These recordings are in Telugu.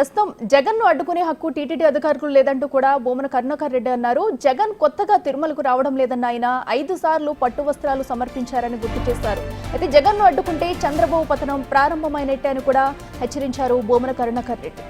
ప్రస్తుతం జగన్ను అడ్డుకునే హక్కు టీటీడీ అధికారులు లేదంటూ కూడా బోమన కరుణాకర్ రెడ్డి అన్నారు. జగన్ కొత్తగా తిరుమలకు రావడం లేదన్న ఆయన ఐదు సార్లు పట్టు వస్త్రాలు సమర్పించారని గుర్తు చేశారు. అయితే జగన్ను అడ్డుకుంటే చంద్రబాబు పతనం ప్రారంభమైనట్టే అని కూడా హెచ్చరించారు బోమన కరుణాకర్ రెడ్డి.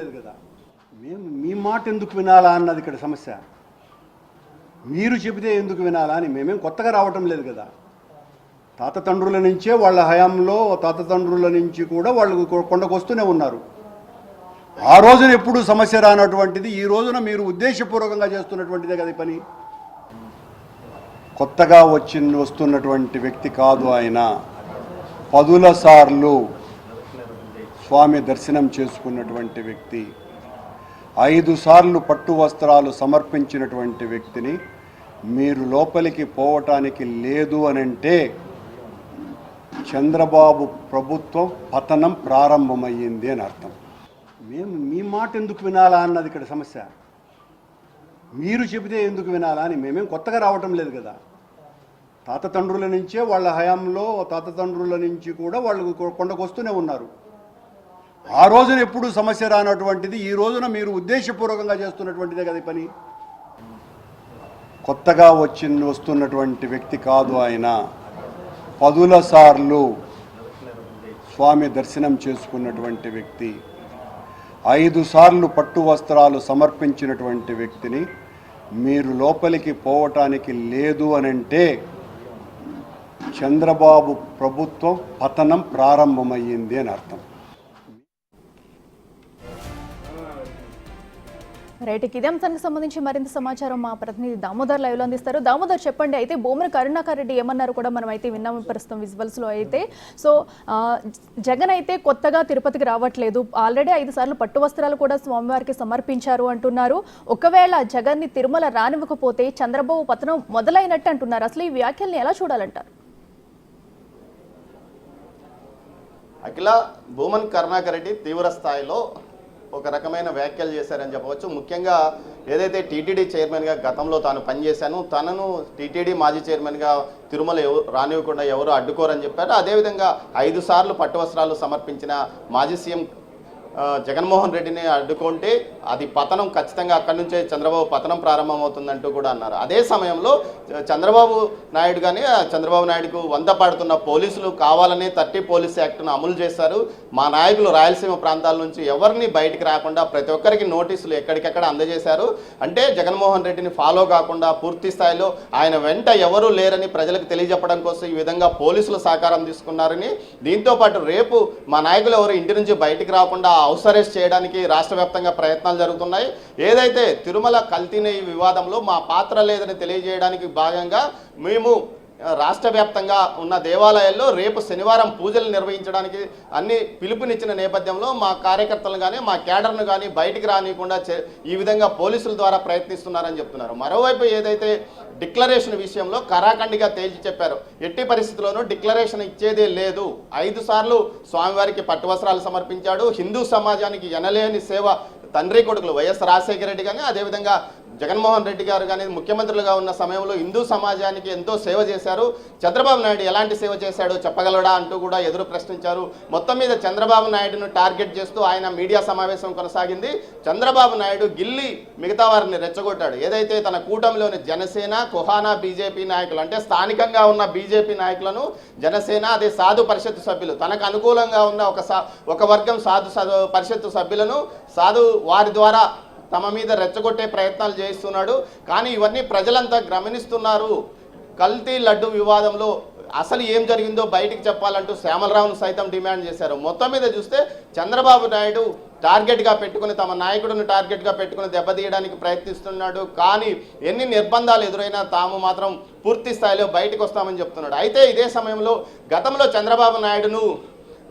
లేదు కదా. మేము మీ మాట ఎందుకు వినాలా అన్నది ఇక్కడ సమస్య. మీరు చెబితే ఎందుకు వినాలా అని మేమేం కొత్తగా రావటం లేదు కదా. తాత తండ్రుల నుంచే వాళ్ళ హయాంలో తాత తండ్రుల నుంచి కూడా వాళ్ళు కొండకొస్తూనే కొండకు వస్తూనే ఉన్నారు. ఆ రోజున ఎప్పుడు సమస్య రానటువంటిది ఈ రోజున మీరు ఉద్దేశపూర్వకంగా చేస్తున్నటువంటిదే కదా పని. కొత్తగా వచ్చి వస్తున్నటువంటి వ్యక్తి కాదు ఆయన. పదుల సార్లు స్వామి దర్శనం చేసుకున్నటువంటి వ్యక్తి. ఐదు సార్లు పట్టు వస్త్రాలు సమర్పించినటువంటి వ్యక్తిని మీరు లోపలికి పోవటానికి లేదు అని అంటే చంద్రబాబు ప్రభుత్వం పతనం ప్రారంభమయ్యింది అని అర్థం. మేము మీ మాట ఎందుకు వినాలా అన్నది ఇక్కడ సమస్య. మీరు చెబితే ఎందుకు వినాలా అని మేమేం కొత్తగా రావటం లేదు కదా. తాత తండ్రుల నుంచే వాళ్ళ హయాంలో తాత తండ్రుల నుంచి కూడా వాళ్ళు కొండకొస్తూనే ఉన్నారు. ఆ రోజున ఎప్పుడు సమస్య రానటువంటిది ఈ రోజున మీరు ఉద్దేశపూర్వకంగా చేస్తున్నటువంటిదే కదా పని. కొత్తగా వచ్చి వస్తున్నటువంటి వ్యక్తి కాదు ఆయన. పదుల సార్లు స్వామి దర్శనం చేసుకున్నటువంటి వ్యక్తి. ఐదు సార్లు పట్టు వస్త్రాలు సమర్పించినటువంటి వ్యక్తిని మీరు లోపలికి పోవటానికి లేదు అని అంటే చంద్రబాబు ప్రభుత్వం పతనం ప్రారంభమయ్యింది అని అర్థం. రైట్ ఇక ఇదే అంశానికి సంబంధించి మరింత సమాచారం మా ప్రతినిధి దామోదర్ లైవ్లో అందిస్తారు. దామోదర్ చెప్పండి అయితే బొమ్మన కరుణాకర్ రెడ్డి ఏమన్నారు కూడా మనం అయితే విన్నాము ప్రస్తుతం విజువల్స్లో అయితే. సో జగన్ అయితే కొత్తగా తిరుపతికి రావట్లేదు. ఆల్రెడీ ఐదు సార్లు పట్టు వస్త్రాలు కూడా స్వామివారికి సమర్పించారు అంటున్నారు. ఒకవేళ జగన్ని తిరుమల రానివ్వకపోతే చంద్రబాబు పతనం మొదలైనట్టు అంటున్నారు. అసలు ఈ వ్యాఖ్యల్ని ఎలా చూడాలంటారు? అఖిల భూమన్ కరుణాకర్ రెడ్డి తీవ్ర స్థాయిలో ఒక రకమైన వ్యాఖ్యలు చేశారని చెప్పవచ్చు. ముఖ్యంగా ఏదైతే టీటీడీ చైర్మన్గా గతంలో తాను పనిచేశాను తనను టీటీడీ మాజీ చైర్మన్గా తిరుమల ఎవరు రానివ్వకుండా ఎవరు అడ్డుకోరని చెప్పారు. అదేవిధంగా ఐదు సార్లు పట్టు వస్త్రాలు సమర్పించిన మాజీ సీఎం జగన్మోహన్ రెడ్డిని అడ్డుకుంటే అది పతనం ఖచ్చితంగా అక్కడి నుంచే చంద్రబాబు పతనం ప్రారంభమవుతుందంటూ కూడా అన్నారు. అదే సమయంలో చంద్రబాబు నాయుడు కానీ చంద్రబాబు నాయుడుకు వంద పాడుతున్న పోలీసులు కావాలనే థర్టీ పోలీస్ యాక్ట్ను అమలు చేశారు. మా నాయకులు రాయలసీమ ప్రాంతాల నుంచి ఎవరిని బయటికి రాకుండా ప్రతి ఒక్కరికి నోటీసులు ఎక్కడికెక్కడ అందజేశారు. అంటే జగన్మోహన్ రెడ్డిని ఫాలో కాకుండా పూర్తి స్థాయిలో ఆయన వెంట ఎవరూ లేరని ప్రజలకు తెలియజెప్పడం కోసం ఈ విధంగా పోలీసులు సహకారం తీసుకున్నారని దీంతో పాటు రేపు మా నాయకులు ఎవరు ఇంటి నుంచి బయటికి రాకుండా హౌస్ అరెస్ట్ చేయడానికి రాష్ట్ర వ్యాప్తంగా ప్రయత్నాలు జరుగుతున్నాయి. ఏదైతే తిరుమల కల్తీ వివాదంలో మా పాత్ర లేదని తెలియజేయడానికి భాగంగా మేము రాష్ట్ర వ్యాప్తంగా ఉన్న దేవాలయాల్లో రేపు శనివారం పూజలు నిర్వహించడానికి అన్ని పిలుపునిచ్చిన నేపథ్యంలో మా కార్యకర్తలు కానీ మా క్యాడర్ను కానీ బయటికి రానియకుండా చే- ఈ విధంగా పోలీసుల ద్వారా ప్రయత్నిస్తున్నారని చెప్తున్నారు. మరోవైపు ఏదైతే డిక్లరేషన్ విషయంలో కరాఖండిగా తేల్చి చెప్పారు ఎట్టి పరిస్థితుల్లోనూ డిక్లరేషన్ ఇచ్చేదే లేదు. ఐదు సార్లు స్వామివారికి పట్టువస్త్రాలు సమర్పించాడు. హిందూ సమాజానికి ఎనలేని సేవ తండ్రి కొడుకులు వైఎస్ రాజశేఖర రెడ్డి కానీ అదేవిధంగా జగన్మోహన్ రెడ్డి గారు కానీ ముఖ్యమంత్రులుగా ఉన్న సమయంలో హిందూ సమాజానికి ఎంతో సేవ చేశారు. చంద్రబాబు నాయుడు ఎలాంటి సేవ చేశాడో చెప్పగలడా అంటూ కూడా ఎదురు ప్రశ్నించారు. మొత్తం మీద చంద్రబాబు నాయుడును టార్గెట్ చేస్తూ ఆయన మీడియా సమావేశం కొనసాగింది. చంద్రబాబు నాయుడు గిల్లి మిగతా వారిని రెచ్చగొట్టాడు. ఏదైతే తన కూటమిలోని జనసేన కుహానా బీజేపీ నాయకులు అంటే స్థానికంగా ఉన్న బీజేపీ నాయకులను జనసేన అదే సాధు పరిషత్ సభ్యులు తనకు అనుకూలంగా ఉన్న ఒక సా ఒక వర్గం సాధు స- పరిషత్ సభ్యులను సాధు వారి ద్వారా తమ మీద రెచ్చగొట్టే ప్రయత్నాలు చేస్తున్నాడు కానీ ఇవన్నీ ప్రజలంతా గమనిస్తున్నారు. కల్తీ లడ్డు వివాదంలో అసలు ఏం జరిగిందో బయటికి చెప్పాలంటూ శ్యామలరావును సైతం డిమాండ్ చేశారు. మొత్తం మీద చూస్తే చంద్రబాబు నాయుడు టార్గెట్గా పెట్టుకుని తమ నాయకుడిని టార్గెట్గా పెట్టుకుని దెబ్బతీయడానికి ప్రయత్నిస్తున్నాడు. కానీ ఎన్ని నిర్బంధాలు ఎదురైనా తాము మాత్రం పూర్తి స్థాయిలో బయటకు వస్తామని చెప్తున్నాడు. అయితే ఇదే సమయంలో గతంలో చంద్రబాబు నాయుడును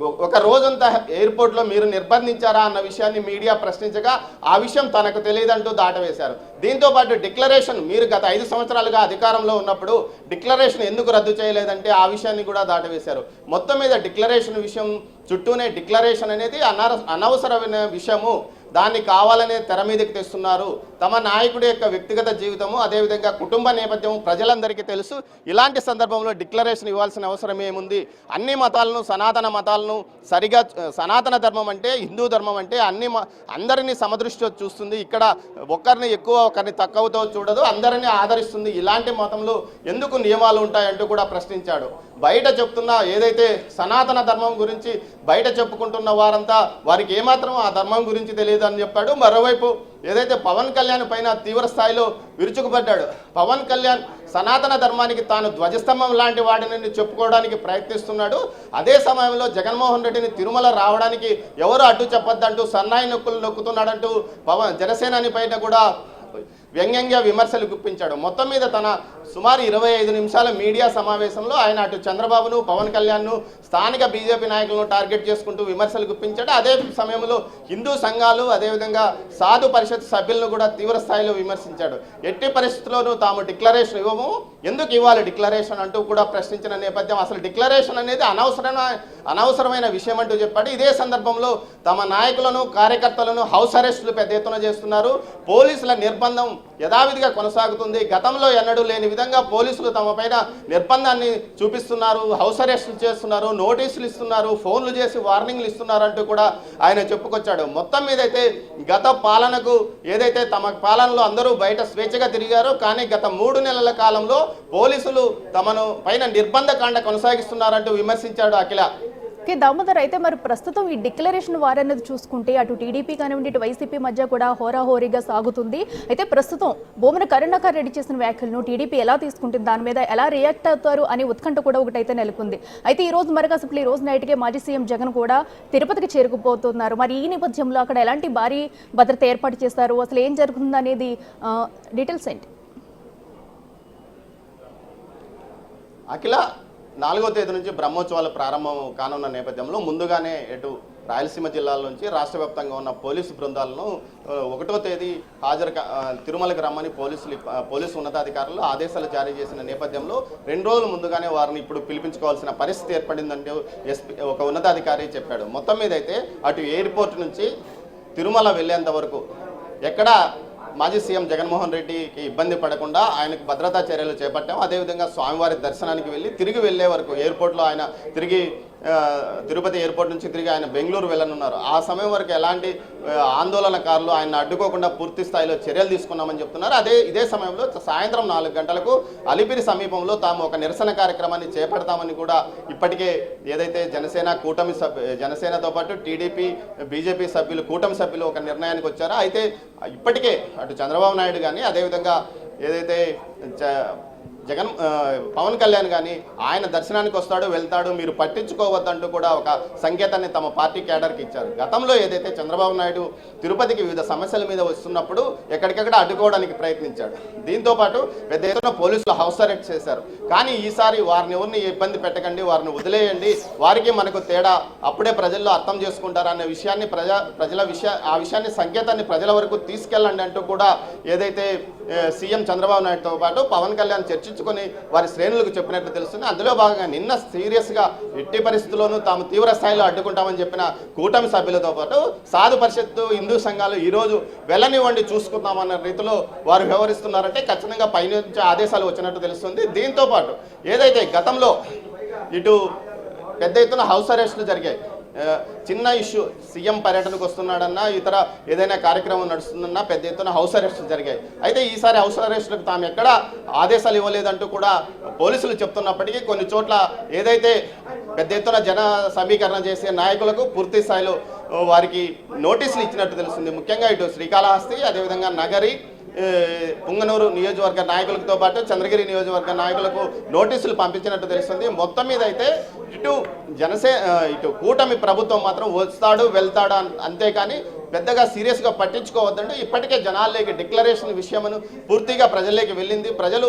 ఒక రోజంతా ఎయిర్పోర్ట్లో మీరు నిర్బంధించారా అన్న విషయాన్ని మీడియా ప్రశ్నించగా ఆ విషయం తనకు తెలియదంటూ దాటవేశారు. దీంతో పాటు డిక్లరేషన్ మీరు గత ఐదు సంవత్సరాలుగా అధికారంలో ఉన్నప్పుడు డిక్లరేషన్ ఎందుకు రద్దు చేయలేదంటే ఆ విషయాన్ని కూడా దాటవేశారు. మొత్తం మీద డిక్లరేషన్ విషయం చుట్టూనే డిక్లరేషన్ అనేది అనవసరమైన విషయము. దాన్ని కావాలనే తెర మీదకి తెస్తున్నారు. తమ నాయకుడి యొక్క వ్యక్తిగత జీవితము అదేవిధంగా కుటుంబ నేపథ్యము ప్రజలందరికీ తెలుసు. ఇలాంటి సందర్భంలో డిక్లరేషన్ ఇవ్వాల్సిన అవసరం ఏముంది? అన్ని మతాలను సనాతన మతాలను సరిగా సనాతన ధర్మం అంటే హిందూ ధర్మం అంటే అన్ని మ- అందరినీ సమదృష్టితో చూస్తుంది. ఇక్కడ ఒక్కరిని ఎక్కువ ఒకరిని తక్కువతో చూడదు అందరినీ ఆదరిస్తుంది. ఇలాంటి మతంలో ఎందుకు నియమాలు ఉంటాయంటూ కూడా ప్రశ్నించాడు. బయట చెప్తున్న ఏదైతే సనాతన ధర్మం గురించి బయట చెప్పుకుంటున్న వారంతా వారికి ఏమాత్రం ఆ ధర్మం గురించి తెలియదు అని చెప్పాడు. మరోవైపు ఏదైతే పవన్ కళ్యాణ్ పైన తీవ్ర స్థాయిలో విరుచుకుపడ్డాడు పవన్ కళ్యాణ్ సనాతన ధర్మానికి తాను ధ్వజస్తంభం లాంటి వాడిని చెప్పుకోవడానికి ప్రయత్నిస్తున్నాడు. అదే సమయంలో జగన్మోహన్ రెడ్డిని తిరుమల రావడానికి ఎవరు అడ్డు చెప్పొద్దంటూ సన్నాయి నొక్కులు నొక్కుతున్నాడంటూ పవన్ జనసేనాని పైన కూడా వ్యంగ్యంగా విమర్శలు గుప్పించాడు. మొత్తం మీద తన సుమారు ఇరవై ఐదు నిమిషాల మీడియా సమావేశంలో ఆయన అటు చంద్రబాబును పవన్ కళ్యాణ్ను స్థానిక బీజేపీ నాయకులను టార్గెట్ చేసుకుంటూ విమర్శలు గుప్పించాడు. అదే సమయంలో హిందూ సంఘాలు అదేవిధంగా సాధు పరిషత్ సభ్యులను కూడా తీవ్ర స్థాయిలో విమర్శించాడు. ఎట్టి పరిస్థితుల్లోనూ తాము డిక్లరేషన్ ఇవ్వము. ఎందుకు ఇవ్వాలి డిక్లరేషన్ అంటూ కూడా ప్రశ్నించిన నేపథ్యం అసలు డిక్లరేషన్ అనేది అనవసరమైన అనవసరమైన విషయం అంటూ చెప్పాడు. ఇదే సందర్భంలో తమ నాయకులను కార్యకర్తలను హౌస్ అరెస్టులు పెద్ద ఎత్తున చేస్తున్నారు. పోలీసుల నిర్బంధం యథావిధిగా కొనసాగుతుంది. గతంలో ఎన్నడూ లేని విధంగా పోలీసులు తమపైన నిర్బంధాన్ని చూపిస్తున్నారు హౌస్ అరెస్టులు చేస్తున్నారు నోటీసులు ఇస్తున్నారు ఫోన్లు చేసి వార్నింగ్లు ఇస్తున్నారు అంటూ కూడా ఆయన చెప్పుకొచ్చాడు. మొత్తం మీద అయితే గత పాలనకు ఏదైతే తమ పాలనలో అందరూ బయట స్వేచ్ఛగా తిరిగారో కానీ గత మూడు నెలల కాలంలో పోలీసులు తమను పైన నిర్బంధ కాండ కొనసాగిస్తున్నారంటూ విమర్శించాడు అఖిల. ఓకే దామోదర్ అయితే మరి ప్రస్తుతం ఈ డిక్లరేషన్ వారన్నది చూసుకుంటే అటు టీడీపీ కానివ్వండి ఇటు వైసీపీ మధ్య కూడా హోరాహోరీగా సాగుతుంది. అయితే ప్రస్తుతం భూమన కరుణాకర్ రెడ్డి చేసిన వ్యాఖ్యలను టీడీపీ ఎలా తీసుకుంటుంది? దాని మీద ఎలా రియాక్ట్ అవుతారు? అనే ఉత్కంఠ కూడా ఒకటైతే నెలకొంది. అయితే ఈ రోజు మరొక అసలు ఈ రోజు నైట్కే మాజీ సీఎం జగన్ కూడా తిరుపతికి చేరుకుపోతున్నారు. మరి ఈ నేపథ్యంలో అక్కడ ఎలాంటి భారీ భద్రత ఏర్పాటు చేస్తారు? అసలు ఏం జరుగుతుంది అనేది డీటెయిల్స్ ఏంటి? అఖిల నాలుగో తేదీ నుంచి బ్రహ్మోత్సవాలు ప్రారంభం కానున్న నేపథ్యంలో ముందుగానే ఎటు రాయలసీమ జిల్లాల నుంచి రాష్ట్ర వ్యాప్తంగా ఉన్న పోలీసు బృందాలను ఒకటో తేదీ హాజరు కా- తిరుమలకు రమ్మని పోలీసులు పోలీసు ఉన్నతాధికారులు ఆదేశాలు జారీ చేసిన నేపథ్యంలో రెండు రోజులు ముందుగానే వారిని ఇప్పుడు పిలిపించుకోవాల్సిన పరిస్థితి ఏర్పడిందంటే ఎస్పీ ఒక ఉన్నతాధికారి చెప్పాడు. మొత్తం మీద అయితే అటు ఎయిర్పోర్ట్ నుంచి తిరుమల వెళ్ళేంత వరకు ఎక్కడ మాజీ సీఎం జగన్మోహన్ రెడ్డికి ఇబ్బంది పడకుండా ఆయనకు భద్రతా చర్యలు చేపట్టాం. అదేవిధంగా స్వామివారి దర్శనానికి వెళ్ళి తిరిగి వెళ్ళే వరకు ఎయిర్పోర్ట్లో ఆయన తిరిగి తిరుపతి ఎయిర్పోర్ట్ నుంచి తిరిగి ఆయన బెంగళూరు వెళ్ళనున్నారు. ఆ సమయం వరకు ఎలాంటి ఆందోళనకారులు ఆయన అడ్డుకోకుండా పూర్తి స్థాయిలో చర్యలు తీసుకున్నామని చెప్తున్నారు. అదే ఇదే సమయంలో సాయంత్రం నాలుగు గంటలకు అలిపిరి సమీపంలో తాము ఒక నిరసన కార్యక్రమాన్ని చేపడతామని కూడా ఇప్పటికే ఏదైతే జనసేన కూటమి సభ్యు జనసేనతో పాటు టీడీపీ బీజేపీ సభ్యులు కూటమి సభ్యులు ఒక నిర్ణయానికి వచ్చారో. అయితే ఇప్పటికే అటు చంద్రబాబు నాయుడు కానీ అదేవిధంగా ఏదైతే జగన్ పవన్ కళ్యాణ్ కానీ ఆయన దర్శనానికి వస్తాడు వెళ్తాడు మీరు పట్టించుకోవద్దంటూ కూడా ఒక సంకేతాన్ని తమ పార్టీ కేడర్కి ఇచ్చారు. గతంలో ఏదైతే చంద్రబాబు నాయుడు తిరుపతికి వివిధ సమస్యల మీద వస్తున్నప్పుడు ఎక్కడికక్కడ అడ్డుకోవడానికి ప్రయత్నించాడు. దీంతో పాటు పెద్ద ఎత్తున పోలీసులు హౌస్ అరెస్ట్ చేశారు. కానీ ఈసారి వారిని ఎవరిని ఇబ్బంది పెట్టకండి వారిని వదిలేయండి వారికి మనకు తేడా అప్పుడే ప్రజల్లో అర్థం చేసుకుంటారు అనే విషయాన్ని ప్రజా ప్రజల విషయ ఆ విషయాన్ని సంకేతాన్ని ప్రజల వరకు తీసుకెళ్ళండి అంటూ కూడా ఏదైతే సీఎం చంద్రబాబు నాయుడుతో పాటు పవన్ కళ్యాణ్ చర్చించుకొని వారి శ్రేణులకు చెప్పినట్లు తెలుస్తుంది. అందులో భాగంగా నిన్న సీరియస్గా ఎట్టి పరిస్థితుల్లోనూ తాము తీవ్ర స్థాయిలో అడ్డుకుంటామని చెప్పిన కూటమి సభ్యులతో పాటు సాధు పరిషత్తు హిందూ సంఘాలు ఈరోజు వెళ్ళనివ్వండి చూసుకుందామన్న రీతిలో వారు వ్యవహరిస్తున్నారంటే ఖచ్చితంగా పైనుంచి ఆదేశాలు వచ్చినట్టు తెలుస్తుంది. దీంతో పాటు ఏదైతే గతంలో ఇటు పెద్ద ఎత్తున హౌస్ అరెస్టులు జరిగాయి చిన్న ఇష్యూ సీఎం పర్యటనకు వస్తున్నాడన్నా ఇతర ఏదైనా కార్యక్రమం నడుస్తుందన్నా పెద్ద ఎత్తున హౌస్ అరెస్టులు జరిగాయి. అయితే ఈసారి హౌస్ అరెస్టులకు తాము ఎక్కడ ఆదేశాలు ఇవ్వలేదంటూ కూడా పోలీసులు చెప్తున్నప్పటికీ కొన్ని చోట్ల ఏదైతే పెద్ద ఎత్తున జన సమీకరణ చేసే నాయకులకు పూర్తి స్థాయిలో వారికి నోటీసులు ఇచ్చినట్టు తెలుస్తుంది. ముఖ్యంగా ఇటు శ్రీకాళహస్తి అదేవిధంగా నగరి పుంగనూరు నియోజకవర్గ నాయకులతో పాటు చంద్రగిరి నియోజకవర్గ నాయకులకు నోటీసులు పంపించినట్టు తెలుస్తుంది. మొత్తం మీద అయితే ఇటు జనసే ఇటు కూటమి ప్రభుత్వం మాత్రం వస్తాడు వెళ్తాడు అంతేకాని పెద్దగా సీరియస్గా పట్టించుకోవద్దంటూ ఇప్పటికే జనాల్లోకి డిక్లరేషన్ విషయమును పూర్తిగా ప్రజల్లోకి వెళ్ళింది. ప్రజలు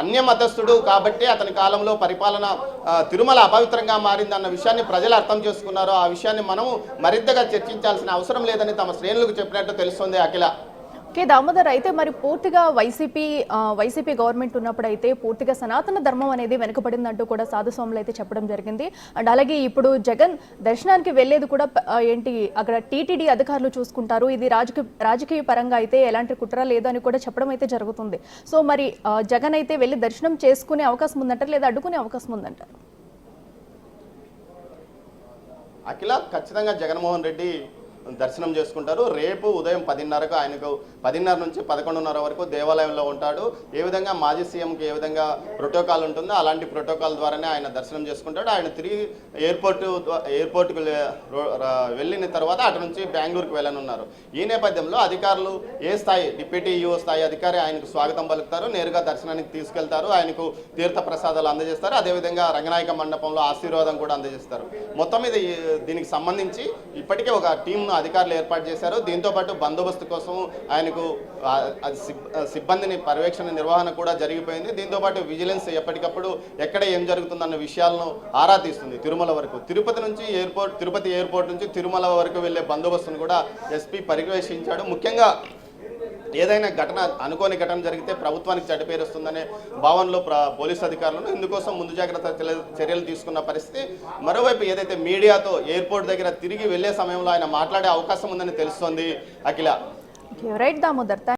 అన్య మతస్థుడు కాబట్టి అతని కాలంలో పరిపాలన తిరుమల అపవిత్రంగా మారింది అన్న విషయాన్ని ప్రజలు అర్థం చేసుకున్నారు. ఆ విషయాన్ని మనము మరింతగా చర్చించాల్సిన అవసరం లేదని తమ శ్రేణులకు చెప్పినట్టు తెలుస్తుంది అఖిల. కే దామోదర్. అయితే మరి పూర్తిగా వైసీపీ వైసీపీ గవర్నమెంట్ ఉన్నప్పుడు అయితే పూర్తిగా సనాతన ధర్మం అనేది వెనుకబడిందంటూ కూడా సాధుస్వాములు అయితే చెప్పడం జరిగింది. అండ్ అలాగే ఇప్పుడు జగన్ దర్శనానికి వెళ్ళేది కూడా ఏంటి అక్కడ టీటీడీ అధికారులు చూసుకుంటారు. ఇది రాజకీయ రాజకీయ పరంగా అయితే ఎలాంటి కుట్ర లేదు అని కూడా చెప్పడం అయితే జరుగుతుంది. సో మరి జగన్ అయితే వెళ్ళి దర్శనం చేసుకునే అవకాశం ఉందంటారు లేదా అడ్డుకునే అవకాశం ఉందంటారు? అఖిల ఖచ్చితంగా జగన్మోహన్ రెడ్డి దర్శనం చేసుకుంటారు. రేపు ఉదయం పదిన్నరకు ఆయనకు పదిన్నర నుంచి పదకొండున్నర వరకు దేవాలయంలో ఉంటాడు. ఏ విధంగా మాజీ సీఎంకి ఏ విధంగా ప్రోటోకాల్ ఉంటుందో అలాంటి ప్రోటోకాల్ ద్వారానే ఆయన దర్శనం చేసుకుంటాడు. ఆయన తిరిగి ఎయిర్పోర్ట్ ఎయిర్పోర్ట్కి వెళ్ళిన తర్వాత అటు నుంచి బెంగళూరుకు వెళ్ళనున్నారు. ఈ నేపథ్యంలో అధికారులు ఏ స్థాయి డిప్యూటీ ఈఓ స్థాయి అధికారి ఆయనకు స్వాగతం పలుకుతారు. నేరుగా దర్శనానికి తీసుకెళ్తారు. ఆయనకు తీర్థ ప్రసాదాలు అందజేస్తారు. అదేవిధంగా రంగనాయక మండపంలో ఆశీర్వాదం కూడా అందజేస్తారు. మొత్తం మీద దీనికి సంబంధించి ఇప్పటికే ఒక టీంను అధికారులు ఏర్పాటు చేశారు. దీంతో పాటు బందోబస్తు కోసం ఆయనకు సిబ్- సిబ్బందిని పర్యవేక్షణ నిర్వహణ కూడా జరిగిపోయింది. దీంతో పాటు విజిలెన్స్ ఎప్పటికప్పుడు ఎక్కడ ఏం జరుగుతుందన్న విషయాలను ఆరా తీస్తుంది. తిరుమల వరకు తిరుపతి నుంచి ఎయిర్పోర్ట్ తిరుపతి ఎయిర్పోర్ట్ నుంచి తిరుమల వరకు వెళ్ళే బందోబస్తును కూడా ఎస్పీ పర్యవేక్షించాడు ముఖ్యంగా ఏదైనా ఘటన అనుకోని ఘటన జరిగితే ప్రభుత్వానికి చెడ్డ పేరు వస్తుందనే భావనలో ప్ర పోలీసు అధికారులను ఇందుకోసం ముందు జాగ్రత్త చర్యలు- చర్యలు తీసుకున్న పరిస్థితి. మరోవైపు ఏదైతే మీడియాతో ఎయిర్పోర్ట్ దగ్గర తిరిగి వెళ్ళే సమయంలో ఆయన మాట్లాడే అవకాశం ఉందని తెలుస్తోంది అఖిల. రైట్ దామోదర్